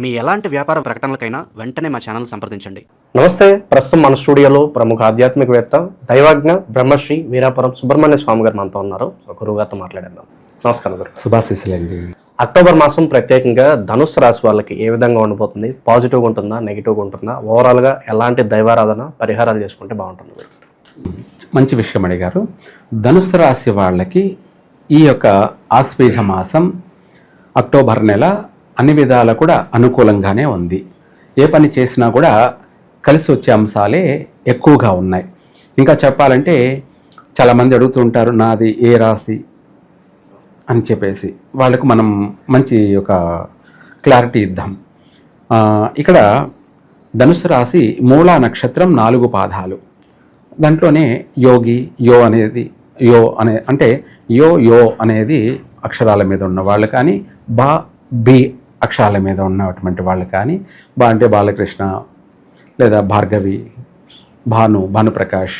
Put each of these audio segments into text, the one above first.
మీ ఎలాంటి వ్యాపార ప్రకటనలకైనా వెంటనే మా ఛానల్ సంప్రదించండి. నమస్తే ప్రస్తుతం మన స్టూడియోలో ప్రముఖ ఆధ్యాత్మికవేత్త దైవాజ్ఞ బ్రహ్మశ్రీ వీరాపురం సుబ్రహ్మణ్య స్వామి గారు మనతో ఉన్నారు. ఒక గురువు గారితో మాట్లాడేద్దాం. నమస్కారం గురు. శుభాశీస్సులండి. అక్టోబర్ మాసం ప్రత్యేకంగా ధనుస్సు రాశి వాళ్ళకి ఏ విధంగా ఉండిపోతుంది పాజిటివ్గా ఉంటుందా? నెగిటివ్గా ఉంటుందా? ఓవరాల్గా ఎలాంటి దైవారాధన పరిహారాలు చేసుకుంటే బాగుంటుంది గురు? మంచి విషయం అడిగారు. ధనుసు రాశి వాళ్ళకి ఈ యొక్క ఆశ్వేజ మాసం అక్టోబర్ నెల అన్ని విధాల కూడా అనుకూలంగానే ఉంది. ఏ పని చేసినా కూడా కలిసి వచ్చే అంశాలే ఎక్కువగా ఉన్నాయి. ఇంకా చెప్పాలంటే చాలామంది అడుగుతుంటారు నాది ఏ రాశి అని చెప్పేసి. వాళ్ళకు మనం మంచి ఒక క్లారిటీ ఇద్దాం. ఇక్కడ ధనుసు రాశి మూలా నక్షత్రం నాలుగు పాదాలు. దాంట్లోనే యోగి యో అనేది యో అనే అంటే యో యో అనేది అక్షరాల మీద ఉన్న వాళ్ళు కానీ బా బి అక్షరాల మీద ఉన్నటువంటి వాళ్ళు కానీ బా అంటే బాలకృష్ణ లేదా భార్గవి భాను భానుప్రకాష్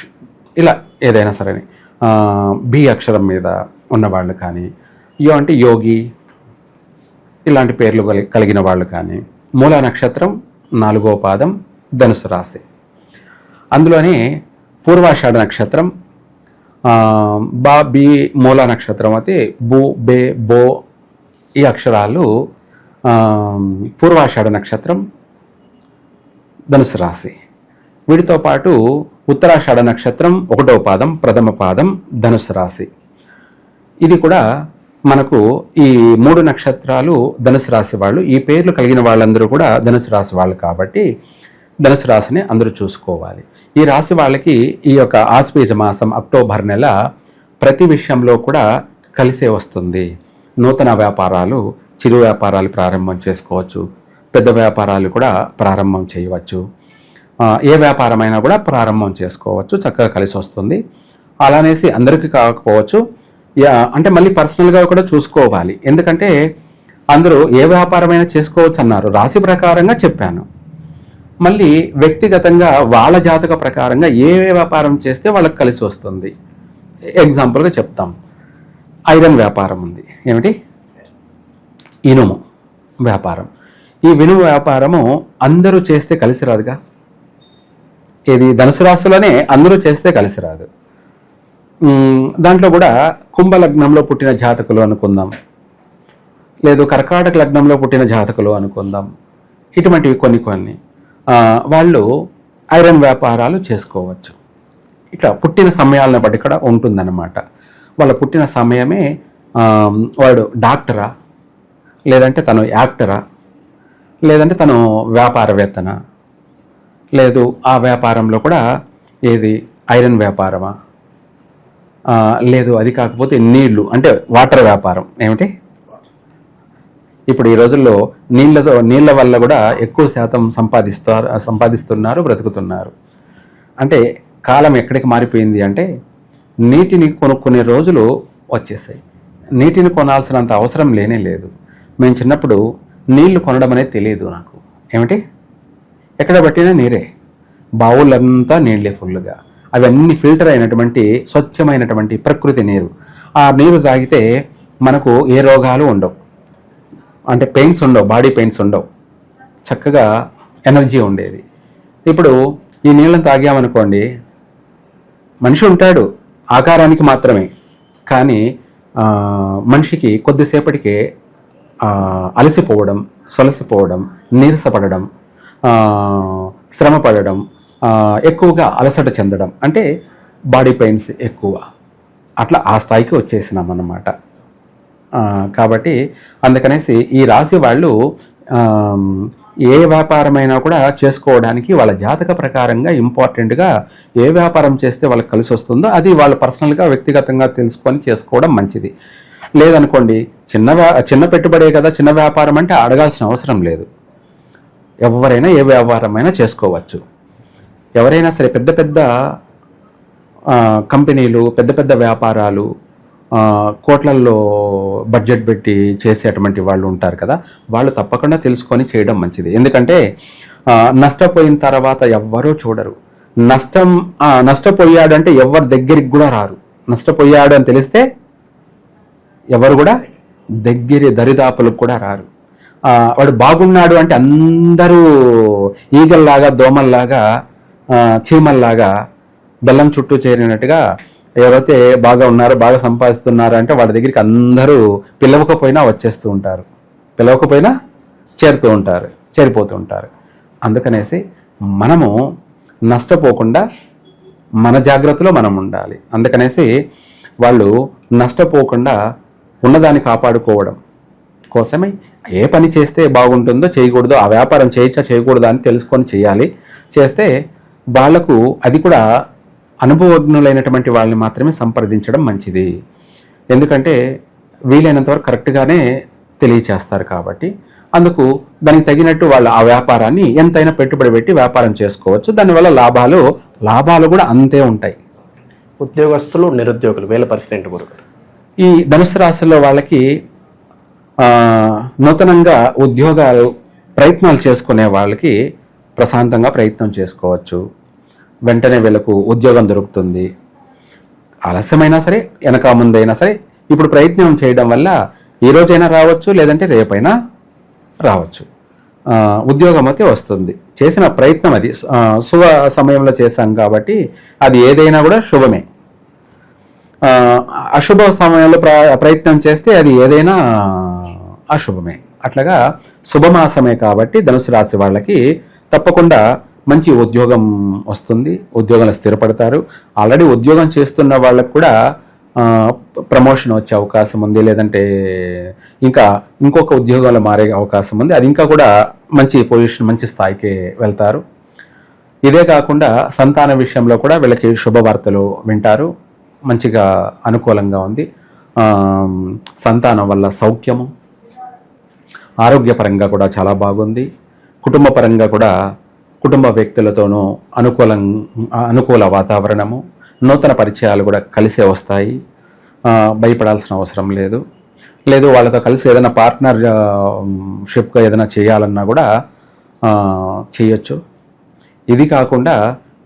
ఇలా ఏదైనా సరే బి అక్షరం మీద ఉన్నవాళ్ళు కానీ యో అంటే యోగి ఇలాంటి పేర్లు కలిగిన వాళ్ళు కానీ మూల నక్షత్రం నాలుగో పాదం ధనుసు రాశి. అందులోనే పూర్వాషాఢ నక్షత్రం బా బి మూల నక్షత్రం అయితే బు బే బో ఈ అక్షరాలు పూర్వాషాఢ నక్షత్రం ధనుసు రాశి. వీటితో పాటు ఉత్తరాషాఢ నక్షత్రం ఒకటో పాదం ప్రథమ పాదం ధనుసు రాశి. ఇది కూడా మనకు ఈ మూడు నక్షత్రాలు ధనుసు రాశి వాళ్ళు ఈ పేర్లు కలిగిన వాళ్ళందరూ కూడా ధనుసు రాశి వాళ్ళు కాబట్టి ధనుసు రాశిని అందరూ చూసుకోవాలి. ఈ రాశి వాళ్ళకి ఈ యొక్క ఆశ్వేజ మాసం అక్టోబర్ నెల ప్రతి విషయంలో కూడా కలిసే వస్తుంది. నూతన వ్యాపారాలు చిరు వ్యాపారాలు ప్రారంభం చేసుకోవచ్చు పెద్ద వ్యాపారాలు కూడా ప్రారంభం చేయవచ్చు. ఏ వ్యాపారమైనా కూడా ప్రారంభం చేసుకోవచ్చు చక్కగా కలిసి వస్తుంది. అలానేసి అందరికీ కాకపోవచ్చు. యా- అంటే మళ్ళీ పర్సనల్గా కూడా చూసుకోవాలి. ఎందుకంటే అందరూ ఏ వ్యాపారమైనా చేసుకోవచ్చు అన్నారు. రాశి ప్రకారంగా చెప్పాను. మళ్ళీ వ్యక్తిగతంగా వాళ్ళ జాతక ప్రకారంగా ఏ వ్యాపారం చేస్తే వాళ్ళకి కలిసి వస్తుంది. ఎగ్జాంపుల్గా చెప్తాం. ఐరన్ వ్యాపారం ఉంది. ఏమిటి? ఇనుము వ్యాపారం. ఈ వినుము వ్యాపారము అందరూ చేస్తే కలిసి రాదుగా? ఇది ధనుసు రాశిలోనే అందరూ చేస్తే కలిసి రాదు. దాంట్లో కూడా కుంభ లగ్నంలో పుట్టిన జాతకులు అనుకుందాం. లేదు కర్కాటక లగ్నంలో పుట్టిన జాతకులు అనుకుందాం. ఇటువంటివి కొన్ని కొన్ని. వాళ్ళు ఐరన్ వ్యాపారాలు చేసుకోవచ్చు. ఇట్లా పుట్టిన సమయాలను బట్టి కూడా ఉంటుందన్నమాట. వాళ్ళ పుట్టిన సమయమే వాడు డాక్టరా? లేదంటే తను యాక్టరా? లేదంటే తను వ్యాపారవేత్తనా? లేదు ఆ వ్యాపారంలో కూడా ఏది? ఐరన్ వ్యాపారమా? లేదు అది కాకపోతే నీళ్ళు అంటే వాటర్ వ్యాపారం. ఏమిటి? ఇప్పుడు ఈ రోజుల్లో నీళ్ళతో నీళ్ళ వల్ల కూడా ఎక్కువ శాతం సంపాదిస్తారు సంపాదిస్తున్నారు బ్రతుకుతున్నారు. అంటే కాలం ఎక్కడికి మారిపోయింది అంటే నీటిని కొనుక్కునే రోజులు వచ్చేసాయి. నీటిని కొనాల్సినంత అవసరం లేనే లేదు. మేము చిన్నప్పుడు నీళ్ళు కొనడం అనేది తెలియదు నాకు. ఏమిటి? ఎక్కడ పట్టినా నీరే. బావులంతా నీళ్ళే ఫుల్గా అవన్నీ ఫిల్టర్ అయినటువంటి స్వచ్ఛమైనటువంటి ప్రకృతి నీరు. ఆ నీరు తాగితే మనకు ఏ రోగాలు ఉండవు. అంటే పెయిన్స్ ఉండవు బాడీ పెయిన్స్ ఉండవు. చక్కగా ఎనర్జీ ఉండేది. ఇప్పుడు ఈ నీళ్ళని తాగామనుకోండి మనిషి ఉంటాడు ఆకారానికి మాత్రమే. కానీ మనిషికి కొద్దిసేపటికే అలసిపోవడం సొలసిపోవడం నీరసపడడం శ్రమపడడం శ్రమ పడడం ఎక్కువగా అలసట చెందడం. అంటే బాడీ పెయిన్స్ ఎక్కువ. అట్లా ఆ స్థాయికి వచ్చేసినాం అన్నమాట. కాబట్టి అందుకనేసి ఈ రాశి వాళ్ళు ఏ వ్యాపారమైనా కూడా చేసుకోవడానికి వాళ్ళ జాతక ప్రకారంగా ఇంపార్టెంట్గా ఏ వ్యాపారం చేస్తే వాళ్ళకి కలిసి వస్తుందో అది వాళ్ళు పర్సనల్గా వ్యక్తిగతంగా తెలుసుకొని చేసుకోవడం మంచిది. లేదనుకోండి చిన్న చిన్న పెట్టుబడే కదా చిన్న వ్యాపారం అంటే అడగాల్సిన అవసరం లేదు. ఎవరైనా ఏ వ్యాపారమైనా చేసుకోవచ్చు. ఎవరైనా సరే పెద్ద పెద్ద కంపెనీలు పెద్ద పెద్ద వ్యాపారాలు కోట్లల్లో బడ్జెట్ పెట్టి చేసేటువంటి వాళ్ళు ఉంటారు కదా వాళ్ళు తప్పకుండా తెలుసుకొని చేయడం మంచిది. ఎందుకంటే నష్టపోయిన తర్వాత ఎవ్వరూ చూడరు. నష్టం నష్టపోయాడంటే ఎవరి దగ్గరికి కూడా రారు. నష్టపోయాడు అని తెలిస్తే ఎవరు కూడా దగ్గర దరిదాపులకు కూడా రారు. వాడు బాగున్నాడు అంటే అందరూ ఈగల్లాగా దోమల్లాగా చీమల్లాగా బెల్లం చుట్టూ చేరినట్టుగా ఎవరైతే బాగా ఉన్నారో బాగా సంపాదిస్తున్నారో అంటే వాళ్ళ దగ్గరికి అందరూ పిలవకపోయినా వచ్చేస్తూ ఉంటారు. పిలవకపోయినా చేరుతూ ఉంటారు చేరిపోతూ ఉంటారు. అందుకనేసి మనము నష్టపోకుండా మన జాగ్రత్తలో మనం ఉండాలి. అందుకనేసి వాళ్ళు నష్టపోకుండా ఉన్నదాన్ని కాపాడుకోవడం కోసమే ఏ పని చేస్తే బాగుంటుందో చేయకూడదో ఆ వ్యాపారం చేయొచ్చా చేయకూడదా అని తెలుసుకొని చేయాలి. చేస్తే వాళ్ళకు అది కూడా అనుభవజ్ఞులైనటువంటి వాళ్ళని మాత్రమే సంప్రదించడం మంచిది. ఎందుకంటే వీలైనంత వరకు కరెక్ట్గానే తెలియచేస్తారు కాబట్టి. అందుకు దానికి తగినట్టు వాళ్ళు ఆ వ్యాపారాన్ని ఎంతైనా పెట్టుబడి పెట్టి వ్యాపారం చేసుకోవచ్చు. దానివల్ల లాభాలు లాభాలు కూడా అంతే ఉంటాయి. ఉద్యోగస్తులు నిరుద్యోగులు వీళ్ళ పరిస్థితి ఏంటి గురుగారు? ఈ ధనుసు రాశిలో వాళ్ళకి నూతనంగా ఉద్యోగాలు ప్రయత్నాలు చేసుకునే వాళ్ళకి ప్రశాంతంగా ప్రయత్నం చేసుకోవచ్చు. వెంటనే వీళ్ళకు ఉద్యోగం దొరుకుతుంది. ఆలస్యమైనా సరే వెనక ముందైనా సరే ఇప్పుడు ప్రయత్నం చేయడం వల్ల ఈ రోజైనా రావచ్చు లేదంటే రేపైనా రావచ్చు. ఉద్యోగం అయితే వస్తుంది. చేసిన ప్రయత్నం అది. శుభ సమయంలో చేశాం కాబట్టి అది ఏదైనా కూడా శుభమే. అశుభ సమయంలో ప్రయత్నం చేస్తే అది ఏదైనా అశుభమే. అట్లాగా శుభమాసమే కాబట్టి ధనుసు రాశి వాళ్ళకి తప్పకుండా మంచి ఉద్యోగం వస్తుంది. ఉద్యోగంలో స్థిరపడతారు. ఆల్రెడీ ఉద్యోగం చేస్తున్న వాళ్ళకు కూడా ప్రమోషన్ వచ్చే అవకాశం ఉంది. లేదంటే ఇంకా ఇంకొక ఉద్యోగంలో మారే అవకాశం ఉంది. అది ఇంకా కూడా మంచి పొజిషన్ మంచి స్థాయికి వెళ్తారు. ఇదే కాకుండా సంతాన విషయంలో కూడా వీళ్ళకి శుభవార్తలు వింటారు. మంచిగా అనుకూలంగా ఉంది. సంతానం వల్ల సౌఖ్యము ఆరోగ్యపరంగా కూడా చాలా బాగుంది. కుటుంబపరంగా కూడా కుటుంబ వ్యక్తులతోనూ అనుకూలం అనుకూల వాతావరణము నూతన పరిచయాలు కూడా కలిసే వస్తాయి. భయపడాల్సిన అవసరం లేదు. లేదు వాళ్ళతో కలిసి ఏదైనా పార్ట్నర్ షిప్గా ఏదైనా చేయాలన్నా కూడా చేయొచ్చు. ఇది కాకుండా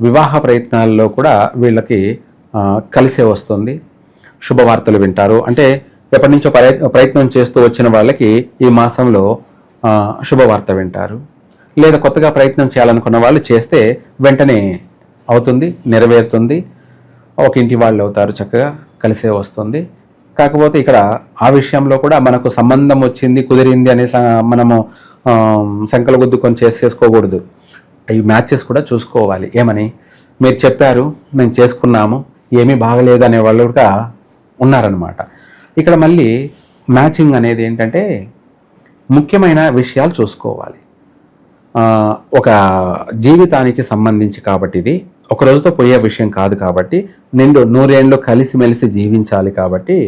వివాహ ప్రయత్నాల్లో కూడా వీళ్ళకి కలిసే వస్తుంది. శుభవార్తలు వింటారు. అంటే ఎప్పటి నుంచో ప్రయత్నం చేస్తూ వచ్చిన వాళ్ళకి ఈ మాసంలో శుభవార్త వింటారు. లేదా కొత్తగా ప్రయత్నం చేయాలనుకున్న వాళ్ళు చేస్తే వెంటనే అవుతుంది నెరవేరుతుంది. ఒక ఇంటి వాళ్ళు అవుతారు చక్కగా కలిసే వస్తుంది. కాకపోతే ఇక్కడ ఆ విషయంలో కూడా మనకు సంబంధం వచ్చింది కుదిరింది అనే మనము సంకలగుద్దుకొని సంకల గుద్దుకొని చేసేసుకోకూడదు. ఈ మ్యాచెస్ కూడా చూసుకోవాలి. ఏమని? మీరు చెప్పారు మేము చేసుకున్నాము. ఏమీ బాగలేదు అనే వాళ్ళు కూడా ఉన్నారనమాట ఇక్కడ మళ్ళీ మ్యాచింగ్ అనేది ఏంటంటే ముఖ్యమైన విషయాలు చూసుకోవాలి. ఒక జీవితానికి సంబంధించి కాబట్టి ఇది ఒక రోజుతో పోయే విషయం కాదు కాబట్టి నిండు నూరేళ్ళు కలిసిమెలిసి జీవించాలి కాబట్టి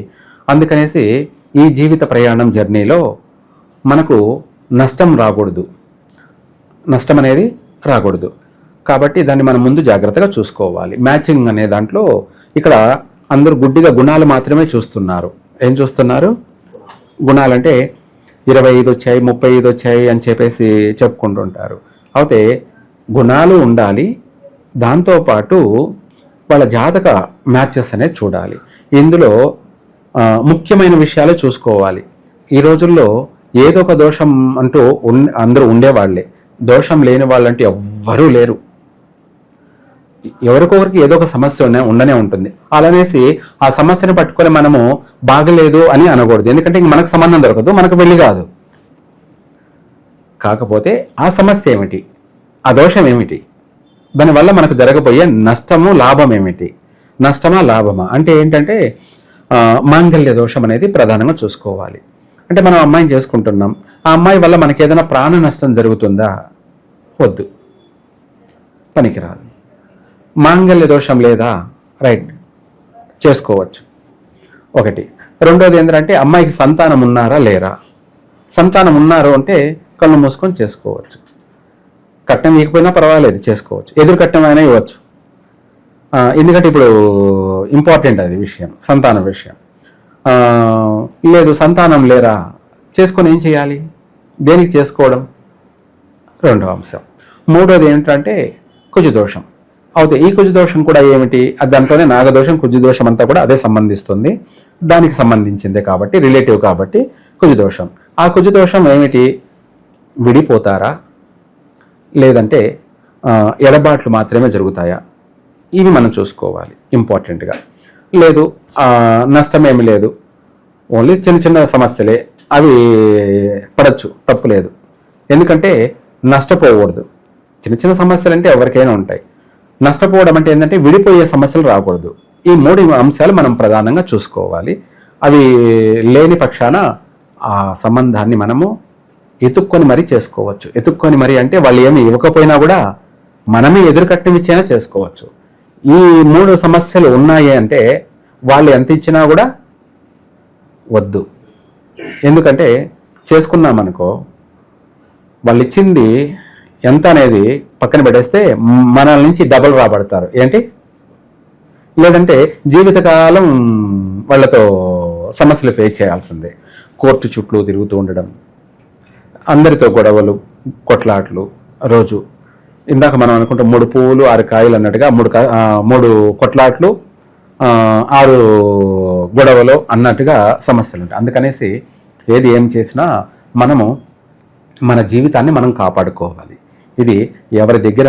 అందుకనేసి ఈ జీవిత ప్రయాణం జర్నీలో మనకు నష్టం రాకూడదు. నష్టం అనేది రాకూడదు. కాబట్టి దాన్ని మనం ముందు జాగ్రత్తగా చూసుకోవాలి. మ్యాచింగ్ అనే దాంట్లో ఇక్కడ అందరూ గుడ్డిగా గుణాలు మాత్రమే చూస్తున్నారు. ఏం చూస్తున్నారు? గుణాలంటే ఇరవై ఐదు వచ్చాయి ముప్పై ఐదు వచ్చాయి అని చెప్పేసి చెప్పుకుంటుంటారు. అయితే గుణాలు ఉండాలి దాంతోపాటు వాళ్ళ జాతక మ్యాచెస్ అనేది చూడాలి. ఇందులో ముఖ్యమైన విషయాలు చూసుకోవాలి. ఈ రోజుల్లో ఏదో ఒక దోషం అంటూ ఉండే అందరూ ఉండేవాళ్ళే. దోషం లేని వాళ్ళంటూ ఎవ్వరూ లేరు. ఎవరికొకరికి ఏదో ఒక సమస్య ఉన్న- ఉండనే ఉంటుంది. అలానేసి ఆ సమస్యను పట్టుకొని మనము బాగలేదు అని అనకూడదు. ఎందుకంటే ఇంక మనకు సంబంధం దొరకదు మనకు వెళ్ళి కాదు. కాకపోతే ఆ సమస్య ఏమిటి? ఆ దోషం ఏమిటి? దానివల్ల మనకు జరగబోయే నష్టము లాభం ఏమిటి? నష్టమా లాభమా? అంటే ఏంటంటే మాంగల్య దోషం అనేది ప్రధానంగా చూసుకోవాలి. అంటే మనం అమ్మాయిని చేసుకుంటున్నాం. ఆ అమ్మాయి వల్ల మనకి ఏదైనా ప్రాణ నష్టం జరుగుతుందా? వద్దు. పనికిరాదు. మాంగల్య దోషం లేదా? రైట్. చేసుకోవచ్చు. ఒకటి. రెండోది ఏంటంటే అమ్మాయికి సంతానం ఉన్నారా లేరా? సంతానం ఉన్నారు అంటే కళ్ళు మూసుకొని చేసుకోవచ్చు. కట్నం ఇవ్వకపోయినా పర్వాలేదు చేసుకోవచ్చు. ఎదురు కట్నం అయినా ఇవ్వచ్చు. ఎందుకంటే ఇప్పుడు ఇంపార్టెంట్ అది విషయం సంతానం విషయం. లేదు సంతానం లేరా? చేసుకొని ఏం చేయాలి? దేనికి చేసుకోవడం? రెండో అంశం. మూడోది ఏంటంటే కుజదోషం. అవుతే ఈ కుజదోషం కూడా ఏమిటి? అది దాంట్లోనే నాగదోషం కుజదోషం అంతా కూడా అదే సంబంధిస్తుంది. దానికి సంబంధించిందే కాబట్టి రిలేటివ్ కాబట్టి కుజదోషం ఆ కుజదోషం ఏమిటి? విడిపోతారా? లేదంటే ఎడబాట్లు మాత్రమే జరుగుతాయా? ఇవి మనం చూసుకోవాలి ఇంపార్టెంట్గా లేదు నష్టమేమి లేదు. ఓన్లీ చిన్న చిన్న సమస్యలే. అవి పడచ్చు తప్పు లేదు. ఎందుకంటే నష్టపోకూడదు. చిన్న చిన్న సమస్యలు అంటే ఎవరికైనా ఉంటాయి. నష్టపోవడం అంటే ఏంటంటే విడిపోయే సమస్యలు రాకూడదు. ఈ మూడు అంశాలు మనం ప్రధానంగా చూసుకోవాలి. అవి లేని పక్షాన ఆ సంబంధాన్ని మనము ఎతుక్కొని మరీ చేసుకోవచ్చు. ఎతుక్కొని మరీ అంటే వాళ్ళు ఏమి ఇవ్వకపోయినా కూడా మనమే ఎదురుకట్నం ఇచ్చైనా చేసుకోవచ్చు. ఈ మూడు సమస్యలు ఉన్నాయి అంటే వాళ్ళు ఎంత ఇచ్చినా కూడా వద్దు. ఎందుకంటే చేసుకున్నామనుకో వాళ్ళు ఇచ్చింది ఎంత అనేది పక్కన పెట్టేస్తే మనల్ నుంచి డబల్ రాబడతారు. ఏంటి? లేదంటే జీవితకాలం వాళ్ళతో సమస్యలు ఫేస్ చేయాల్సిందే. కోర్టు చుట్టూ తిరుగుతూ ఉండడం అందరితో గొడవలు కొట్లాట్లు రోజు. ఇందాక మనం అనుకుంటే మూడు పువ్వులు ఆరు కాయలు అన్నట్టుగా మూడు మూడు కొట్లాట్లు ఆరు గొడవలు అన్నట్టుగా సమస్యలు ఉంటాయి. అందుకనేసి ఏది ఏం చేసినా మనము మన జీవితాన్ని మనం కాపాడుకోవాలి. ఇది ఎవరి దగ్గర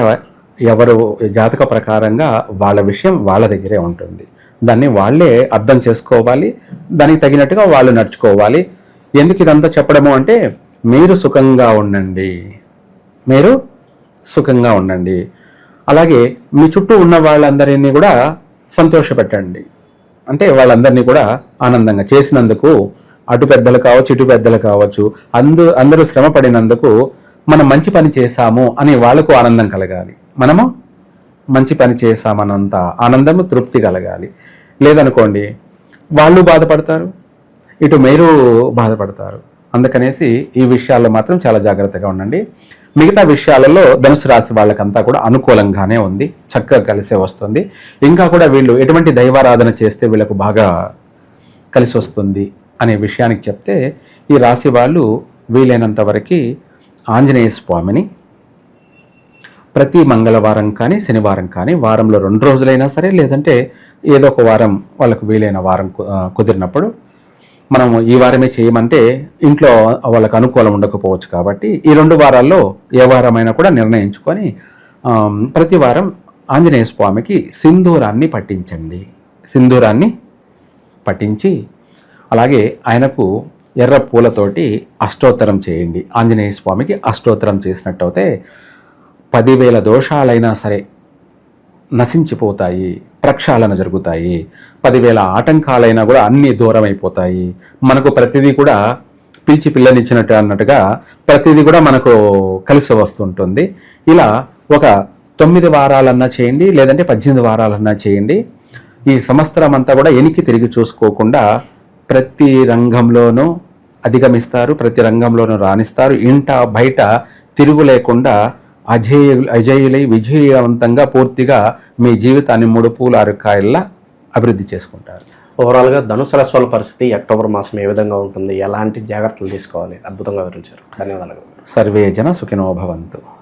ఎవరు జాతక ప్రకారంగా వాళ్ళ విషయం వాళ్ళ దగ్గరే ఉంటుంది. దాన్ని వాళ్ళే అర్థం చేసుకోవాలి దానికి తగినట్టుగా వాళ్ళు నడుచుకోవాలి. ఎందుకు ఇదంతా చెప్పడము అంటే మీరు సుఖంగా ఉండండి. మీరు సుఖంగా ఉండండి. అలాగే మీ చుట్టూ ఉన్న వాళ్ళందరినీ కూడా సంతోషపెట్టండి. అంటే వాళ్ళందరినీ కూడా ఆనందంగా చేసినందుకు అటు పెద్దలు కావచ్చు ఇటు పెద్దలు కావచ్చు అందు అందరూ శ్రమ పడినందుకు మనం మంచి పని చేశాము అని వాళ్ళకు ఆనందం కలగాలి. మనము మంచి పని చేశామనంత ఆనందము తృప్తి కలగాలి. లేదనుకోండి వాళ్ళు బాధపడతారు ఇటు మీరు బాధపడతారు. అందుకనేసి ఈ విషయాల్లో మాత్రం చాలా జాగ్రత్తగా ఉండండి. మిగతా విషయాలలో ధనుసు రాశి వాళ్ళకంతా కూడా అనుకూలంగానే ఉంది చక్కగా కలిసే వస్తుంది. ఇంకా కూడా వీళ్ళు ఎటువంటి దైవారాధన చేస్తే వీళ్ళకు బాగా కలిసి వస్తుంది అనే విషయానికి చెప్తే ఈ రాశి వాళ్ళు వీలైనంత వరకు ఆంజనేయ స్వామిని ప్రతి మంగళవారం కానీ శనివారం కానీ వారంలో రెండు రోజులైనా సరే లేదంటే ఏదో ఒక వారం వాళ్ళకు వీలైన వారం కు- కుదిరినప్పుడు మనం ఈ వారమే చేయమంటే ఇంట్లో వాళ్ళకు అనుకూలం ఉండకపోవచ్చు కాబట్టి ఈ రెండు వారాల్లో ఏ వారమైనా కూడా నిర్ణయించుకొని ప్రతి వారం ఆంజనేయ స్వామికి సింధూరాన్ని పట్టించండి. సింధూరాన్ని పట్టించి అలాగే ఆయనకు ఎర్ర పూలతోటి అష్టోత్తరం చేయండి. ఆంజనేయ స్వామికి అష్టోత్తరం చేసినట్టయితే పదివేల దోషాలైనా సరే నశించిపోతాయి ప్రక్షాళన జరుగుతాయి. పదివేల ఆటంకాలైనా కూడా అన్నీ దూరం అయిపోతాయి మనకు ప్రతిదీ కూడా పిలిచి పిల్లనిచ్చినట్టు అన్నట్టుగా ప్రతిదీ కూడా మనకు కలిసి వస్తుంటుంది. ఇలా ఒక తొమ్మిది వారాలన్నా చేయండి లేదంటే పద్దెనిమిది వారాలన్నా చేయండి. ఈ సంవత్సరం అంతా కూడా ఎనికి తిరిగి చూసుకోకుండా ప్రతి రంగంలోనూ అధిగమిస్తారు ప్రతి రంగంలోనూ రాణిస్తారు. ఇంట బయట తిరుగు లేకుండా అజేయ అజేయులై విజయవంతంగా పూర్తిగా మీ జీవితాన్ని మూడు పూల అరకాయల్లా అభివృద్ధి చేసుకుంటారు. ఓవరాల్గా ధనుసు రాశి పరిస్థితి అక్టోబర్ మాసం ఏ విధంగా ఉంటుంది? ఎలాంటి జాగ్రత్తలు తీసుకోవాలి? అద్భుతంగా వివరించారు. ధన్యవాదాలు. సర్వే జన సుఖినో భవంతు.